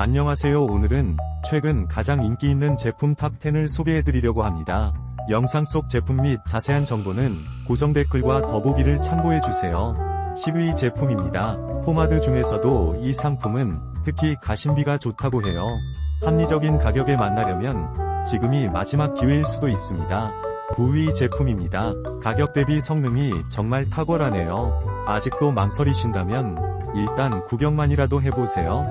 안녕하세요 오늘은 최근 가장 인기 있는 제품 탑10을 소개해드리려고 합니다. 영상 속 제품 및 자세한 정보는 고정 댓글과 더보기를 참고해주세요. 10위 제품입니다. 포마드 중에서도 이 상품은 특히 가심비가 좋다고 해요. 합리적인 가격에 만나려면 지금이 마지막 기회일 수도 있습니다. 9위 제품입니다. 가격 대비 성능이 정말 탁월하네요. 아직도 망설이신다면 일단 구경만이라도 해보세요.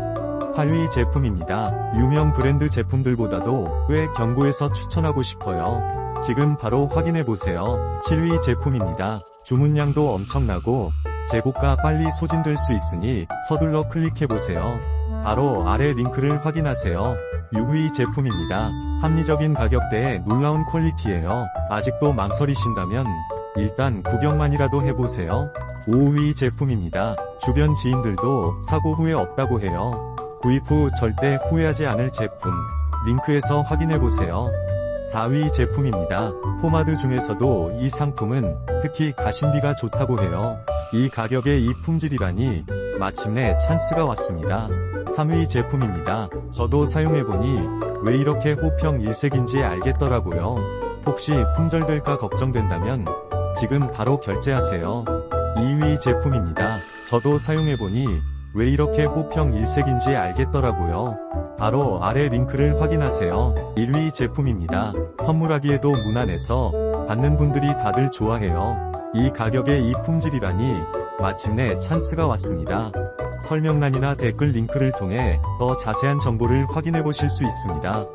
8위 제품입니다. 유명 브랜드 제품들보다도 꽤 견고해서 추천하고 싶어요. 지금 바로 확인해보세요. 7위 제품입니다. 주문량도 엄청나고 재고가 빨리 소진될 수 있으니 서둘러 클릭해보세요. 바로 아래 링크를 확인하세요. 6위 제품입니다. 합리적인 가격대에 놀라운 퀄리티예요. 아직도 망설이신다면 일단 구경만이라도 해보세요. 5위 제품입니다. 주변 지인들도 사고 후회 없다고 해요. 구입 후 절대 후회하지 않을 제품. 링크에서 확인해보세요. 4위 제품입니다. 포마드 중에서도 이 상품은 특히 가심비가 좋다고 해요. 이 가격에 이 품질이라니 마침내 찬스가 왔습니다. 3위 제품입니다. 저도 사용해보니 왜 이렇게 호평 일색인지 알겠더라고요. 혹시 품절될까 걱정된다면 지금 바로 결제하세요. 2위 제품입니다. 저도 사용해보니 왜 이렇게 호평 일색인지 알겠더라고요. 바로 아래 링크를 확인하세요. 1위 제품입니다. 선물하기에도 무난해서 받는 분들이 다들 좋아해요. 이 가격에 이 품질이라니 마침내 찬스가 왔습니다. 설명란이나 댓글 링크를 통해 더 자세한 정보를 확인해 보실 수 있습니다.